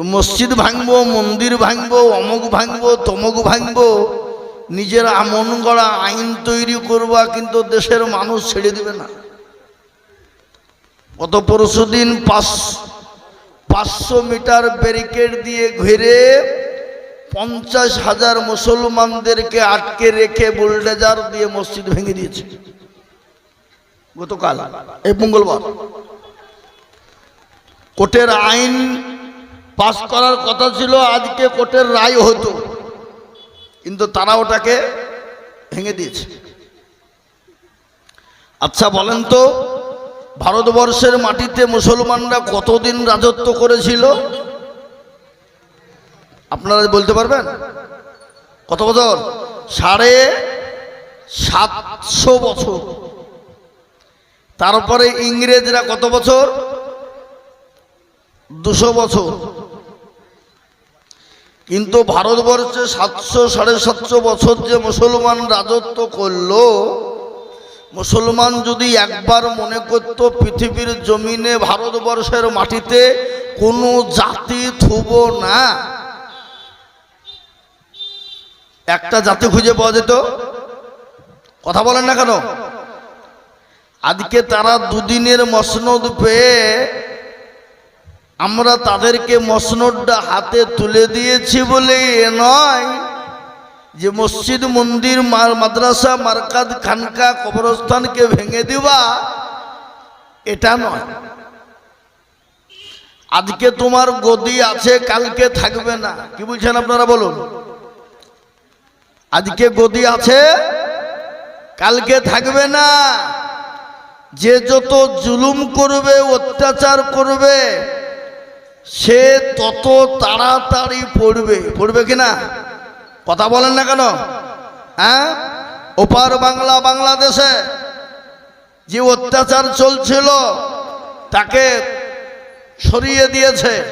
তো মসজিদ ভাঙবো, মন্দির ভাঙবো, অমুক ভাঙবো, তমুক ভাঙবো, নিজের আমন গড়া আইন তৈরি করবা কিন্তু দেশের মানুষ ছেড়ে দিবে না। গত পরশু দিন পাঁচ, পাঁচশো মিটার ব্যারিকেড দিয়ে ঘিরে পঞ্চাশ হাজার মুসলমানদেরকে আটকে রেখে বুলডেজার দিয়ে মসজিদ ভেঙে দিয়েছে। গতকাল, এই মঙ্গলবার। কোর্টের আইন পাস করার কথা ছিল, আজকে কোর্টের রায় হতো। কিন্তু তারা ওটাকে ভেঙে দিয়েছে। আচ্ছা বলেন তো, ভারতবর্ষের মাটিতে মুসলমানরা কতদিন রাজত্ব করেছিল? আপনারা বলতে পারবেন? কত বছর? সাড়ে সাতশো বছর। তারপরে ইংরেজরা কত বছর? দুশো বছর। কিন্তু ভারতবর্ষে সাতশো সাড়ে সাতশো বছর যে মুসলমান রাজত্ব করল, মুসলমান যদি একবার মনে করত পৃথিবীর জমিনে ভারতবর্ষের মাটিতে কোনো জাতি থুব না, একটা জাতি খুঁজে পাওয়া যেত। কথা বলেন না কেন? আজকে তারা দুদিনের মসনদ পেয়ে আমরা তাদেরকে মসনদটা হাতে তুলে দিয়েছি বলে এ নয় যে মসজিদ, মন্দির মাদ্রাসা, মার্কাদ, খানকা, কবরস্থানকে ভেঙে দিবা, এটা নয়। আজকে তোমার গদি আছে, কালকে থাকবে না। কি বুঝছেন আপনারা বলুন? আজকে গদি আছে, কালকে থাকবে না। যে যত জুলুম করবে, অত্যাচার করবে সে তত তাড়াতাড়ি পড়বে। পড়বে কিনা? কথা বলেন না কেন? হ্যাঁ? ওপার বাংলা বাংলাদেশে যে অত্যাচার চলছিল, তাকে সরিয়ে দিয়েছে।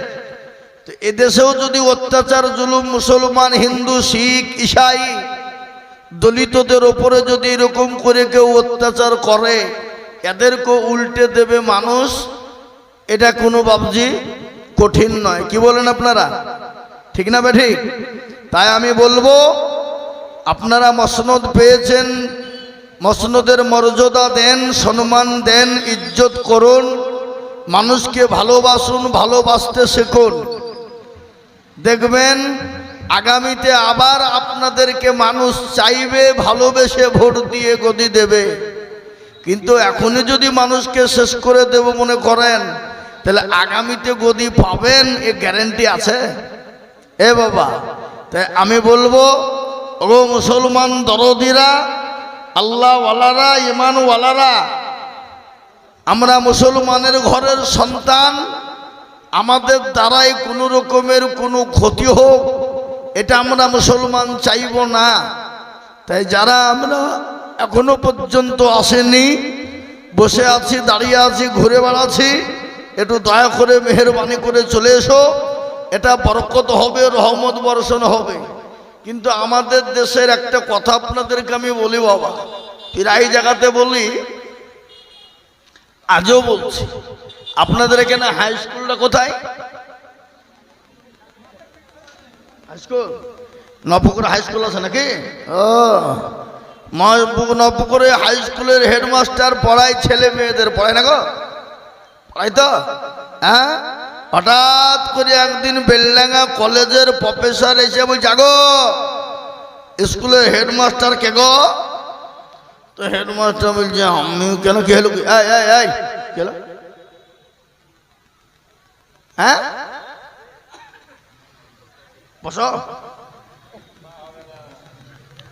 এদেশেও যদি অত্যাচার, জুলুম, মুসলমান, হিন্দু, শিখ, ইসাই, দলিতদের ওপরে যদি এরকম করে কেউ অত্যাচার করে এদেরকে উল্টে দেবে মানুষ? এটা কোনো বাবজি? কঠিন নয়। কি বলেন আপনারা? ঠিক না ঠিক? তাই আমি বলব, আপনারা মসনদ পেয়েছেন, মসনদের মর্যাদা দেন, সম্মান দেন, ইজ্জত করুন, মানুষকে ভালোবাসুন, ভালোবাসতে শেখুন। দেখবেন, আগামীতে আবার আপনাদেরকে মানুষ চাইবে, ভালোবেসে ভোট দিয়ে গদি দেবে। কিন্তু এখনই যদি মানুষকে শেষ করে দেব মনে করেন তাহলে আগামীতে গদি পাবেন, এ গ্যারেন্টি আছে? এ বাবা, তাই আমি বলব, ও মুসলমান দরদিরা, আল্লাহওয়ালারা ইমানওয়ালারা আমরা মুসলমানের ঘরের সন্তান, আমাদের দ্বারাই কোনো রকমের কোনো ক্ষতি হোক, এটা আমরা মুসলমান চাইব না। তাই যারা আমরা এখনও পর্যন্ত আসেনি, বসে আছি, দাঁড়িয়ে আছি, ঘুরে বেড়াচ্ছি একটু দয়া করে মেহরবানি করে চলে এসো। এটা বরকত হবে, রহমত বর্ষণ হবে। কিন্তু আমাদের দেশের একটা কথা আপনাদেরকে আমি বলি বাবা, প্রায় জায়গাতে বলি, আজও বলছি, আপনাদের এখানে হাই স্কুলটা কোথায়? High school Nabapukur high school আছে নাকি? ও নবপুকুরে হাই স্কুলের হেডমাস্টার পড়ায় ছেলে মেয়েদের, পড়ায় না গো? পড়াই তো? হ্যাঁ? হঠাৎ করে একদিন বেলডাঙ্গা কলেজের প্রফেসর এসে বলছে জাগো স্কুলের হেডমাস্টার কে গো? তো হেডমাস্টার বলছে, আমি কেন কি হলো কি? এই এই এই, কি হলো? হ্যাঁ? বসো।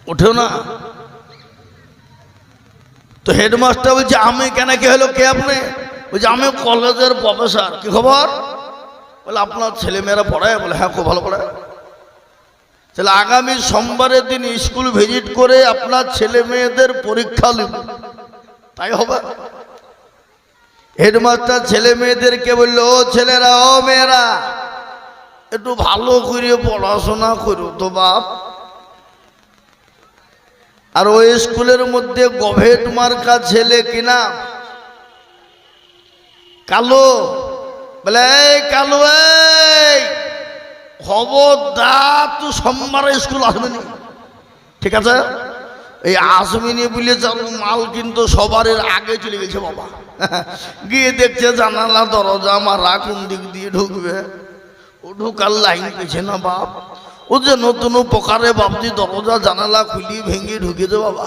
ওঠেও না। তো হেডমাস্টার বলছে, আমি কেন কি হলো? কে আপনি? বলছে আমি কলেজের প্রফেসর। কি খবর? বলে, আপনার ছেলেমেয়েরা পড়ায়? বলে হ্যাঁ খুব ভালো পড়ায়। তাহলে আগামী সোমবারের দিন স্কুল ভিজিট করে আপনার ছেলে মেয়েদের পরীক্ষা নেব। তাই হবে। হেডমাস্টার ছেলে মেয়েদেরকে বলল, ও ছেলেরা, ও মেয়েরা, একটু ভালো করে পড়াশোনা করো তো বাপ। আর ওই স্কুলের মধ্যে গভেট মার্কা ছেলে কিনা? কালো। বলে কালো, এই, খবরদার তুই সোমবারে স্কুল আসবে নি ঠিক আছে? এই আসমিনি বলে চালু মাল কিন্তু সবার আগে চলে গেছে বাবা। গিয়ে দেখছে জানালা, দরজা মারা কোন দিক দিয়ে ঢুকবে। ও ঢুকার লাইন পেছে না বাপ। ও যে নতুন প্রকারে বাপজি দরজা, জানালা খুলি ভেঙে ঢুকেছে বাবা।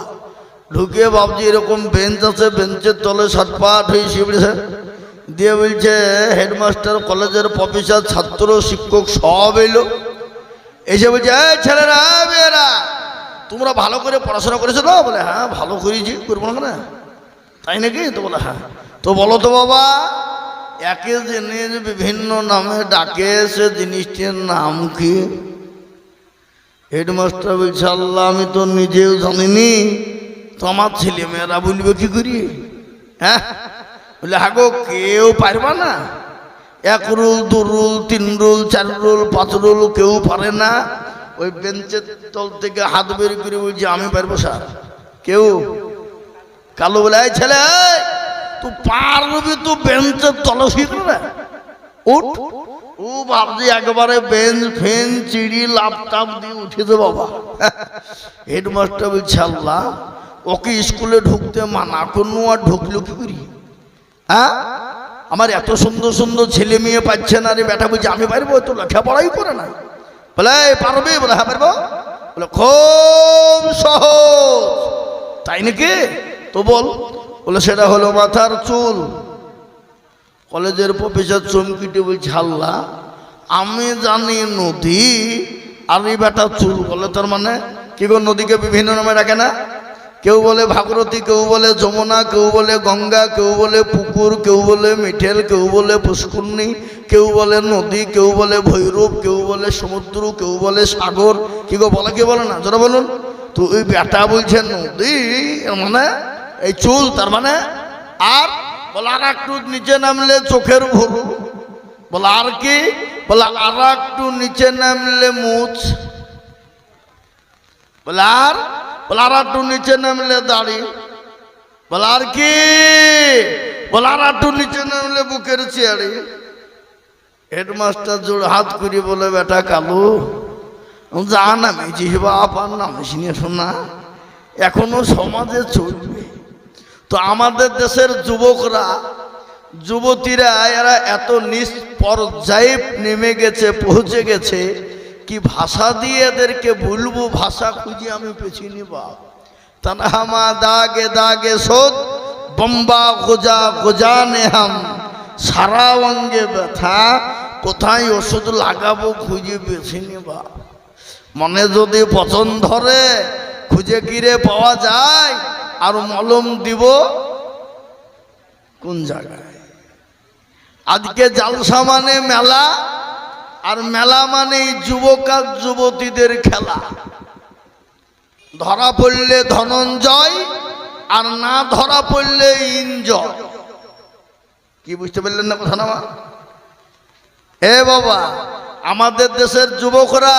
ঢুকে বাপজি এরকম বেঞ্চ আছে, বেঞ্চের তলে সাত হয়ে শিবড়েছে। দিয়ে বলছে, হেডমাস্টার, কলেজের প্রফেসর, ছাত্র, শিক্ষক, সব এলো। এসে বলছে, এই ছেলেরা মেয়েরা, তোমরা ভালো করে পড়াশোনা করেছ তো বলে হ্যাঁ ভালো করেছি, করব না তাই নাকি? তো বলে হ্যাঁ। তো বলো তো বাবা, একে জিনিস বিভিন্ন নামে ডাকে সে জিনিসটির নাম কি? হেডমাস্টার বলছে, আল্লাহ, আমি তো নিজেও জানিনি। তো আমার ছেলে মেয়েরা বলবে কি করি? হ্যাঁ? বলে হাগো কেউ পারবা না। এক রুল, দু রুল, তিন রুল, চার রুল, পাঁচ রুল কেউ পারে না। ওই বেঞ্চের তল থেকে হাত বের করে বলছে আমি পারব, স্যার। কেউ? কালো বলে ছেলে তুই পারবি তো বেঞ্চের তল শিখবে উঠ। ও ভাবছি, একবারে বেঞ্চ, ফেন, চিড়ি লাপটাপ দিয়ে উঠেছে বাবা। হেডমাস্টার বলছে, আল্লাহ, ওকে স্কুলে ঢুকতে মানা করনু আর ঢুকলো কি করি? হ্যাঁ? আমার এত সুন্দর সুন্দর ছেলে মেয়ে পাচ্ছে না রে বেটা, বলছে, আমি পারব? তো লেখাপড়াই করে না। বলে, "এই, পারবি? বলে হ্যাঁ পারব। বলে, খুব সহজ। তাই নাকি? তো বল। বলে, সেটা হলো মাথার চুল। কলেজের প্রফেসর চমকিটে বলছে, আল্লাহ, আমি জানি নদী আর এই বেটা চুল। বলে, তার মানে কি গো, নদীকে বিভিন্ন নামে ডাকে না? কেউ বলে ভাগরতী কেউ বলে যমুনা কেউ বলে গঙ্গা কেউ বলে পুকুর কেউ বলে মিঠেল কেউ বলে পুষ্করণী কেউ বলে নদী কেউ বলে ভৈরব কেউ বলে সমুদ্র কেউ বলে সাগর কি গো বলে কে বলে না যারা বলুন তো ওই বেটা বলছে নদী মানে এই চুল তার মানে আর বলে আর একটু নিচে নামলে চোখের ভরু বলে আর কি বলে আর একটু নিচে নামলে মুছ বলে আর বলে একটু নিচে নামলে দাড়ি। বলে কি? বলে আর একটু নিচে নামলে বুকের চেয়ারি। হেডমাস্টার জোর হাত করি বলে, বেটা কালু যা নামেছি বাপ আর নামিস নিয়ে শোনা এখনও সমাজে চলবে। তো আমাদের দেশের যুবকরা, যুবতীরা, এরা এত নিচ পর্যায়ে নেমে গেছে, পৌঁছে গেছে। কি ভাষা দিয়ে এদেরকে বলব ভাষা খুঁজে আমি পেছিনি বাপ তনহামা দাগে দাগে সোদ, বম্বা গোজা গোজা নেহাম। সারা অঙ্গে ব্যথা, কোথায় ওষুধ লাগাবো খুঁজে পেছিনি বাপ মনে যদি পচন ধরে, খুঁজে কিরে পাওয়া যায়? আর মলম দিব কোন জায়গায়? আজকে জালসা মানে মেলা আর মেলা মানে যুবক আর যুবতীদের খেলা। ধরা পড়লে ধনঞ্জয় আর না ধরা পড়লে ইনজয়। কি বুঝতে পারলেন না কথা না এ বাবা, আমাদের দেশের যুবকরা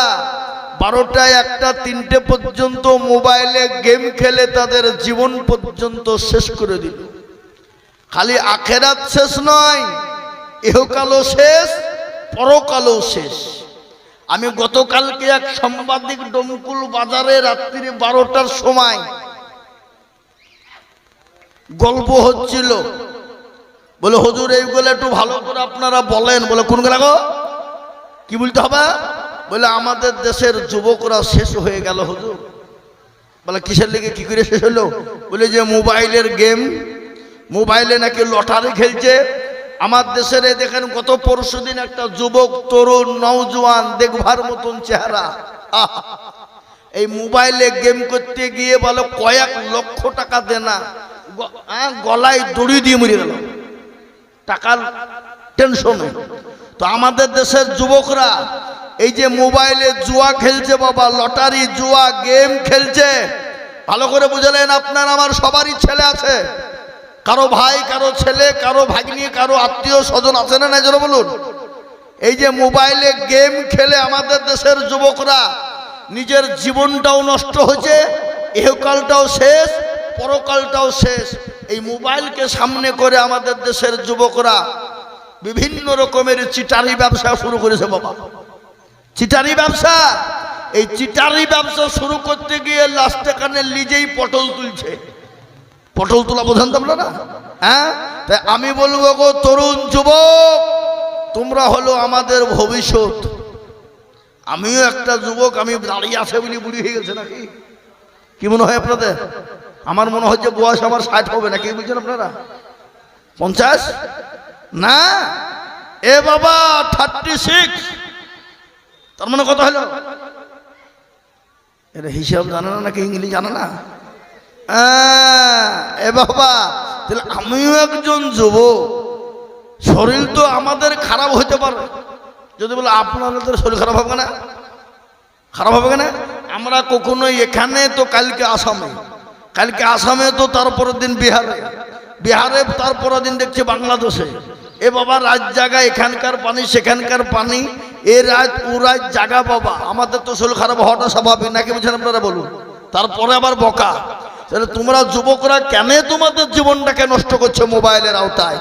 বারোটা, একটা, তিনটে পর্যন্ত মোবাইলে গেম খেলে তাদের জীবন পর্যন্ত শেষ করে দিল। খালি আখেরাত শেষ নয়, এহকালও শেষ পরকালও শেষ। আমি গতকালকে এক সাংবাদিক ডমকুল বাজারে রাত্রি বারোটার সময় গল্প হচ্ছিল। বলে, হুজুর এইগুলো একটু ভালো করে আপনারা বলেন। বলে, কোন গো? কি বলতে হবে? বলে, আমাদের দেশের যুবকরা শেষ হয়ে গেল, হুজুর। বলে, কিসের লেগে? কি করে শেষ হলো? বলে, যে মোবাইলের গেম, মোবাইলে নাকি লটারি খেলছে। আমার দেশের দেখেন গত পরশু দিন একটা যুবক, তরুণ, নওজোয়ান দেখবার মতন চেহারা! এই মোবাইলে গেম করতে গিয়ে বলো কয়েক লক্ষ টাকা দেনা গলায় দড়ি দিয়ে মরে গেল। টাকার টেনশনে তো আমাদের দেশের যুবকরা, এই যে মোবাইলে জুয়া খেলছে বাবা, লটারি, জুয়া, গেম খেলছে, ভালো করে বুঝলেন আপনার, আমার সবারই ছেলে আছে। কারও ভাই, কারও ছেলে, কারও ভাগ্নি, কারও আত্মীয় স্বজন আছে না নাই? বলুন। এই যে মোবাইলে গেম খেলে আমাদের দেশের যুবকরা নিজের জীবনটাও নষ্ট হয়েছে, এহকালটাও শেষ, পরকালটাও শেষ। এই মোবাইলকে সামনে করে আমাদের দেশের যুবকরা বিভিন্ন রকমের চিটারি ব্যবসা শুরু করেছে বাবা। চিটারি ব্যবসা? এই চিটারি ব্যবসা শুরু করতে গিয়ে লাস্টে কানে নিজেই পটল তুলছে। পটল তোলা বোঝান তো আপনারা হ্যাঁ? তাই আমি বলব গো, তরুণ যুবক, তোমরা হলো আমাদের ভবিষ্যৎ। আমিও একটা যুবক, আমি দাঁড়িয়ে আছে বলে বুড়ি হয়ে গেছে নাকি? কি মনে হয় আপনাদের? আমার মনে হয় যে বয়স আমার ষাট হবে না কি বলছেন আপনারা? পঞ্চাশ? না? এ বাবা থার্টি সিক্স তার মানে কত হলো? এটা হিসাব জানে না নাকি, ইংলিশ জানে না? আহ, এ বাবা তাহলে আমিও একজন যুবক। শরীর তো আমাদের খারাপ হতে পারে। যদি বলে আপনাদের শরীর খারাপ হবে না? খারাপ হবে না? আমরা কখনো এখানে তো কালকে আসামে কালকে আসামে তো তারপরের দিন বিহারে বিহারে তারপরের দিন দেখছি বাংলাদেশে। এ বাবা রাত জায়গা এখানকার পানি সেখানকার পানি এ রাত ও রাত জাগা বাবা। আমাদের তো শরীর খারাপ হওয়াটা স্বাভাবিক। নাকি বুঝছেন আপনারা বলুন? তারপরে আবার বকা। তাহলে তোমরা যুবকরা কেন তোমাদের জীবনটাকে নষ্ট করছ মোবাইলের আওতায়?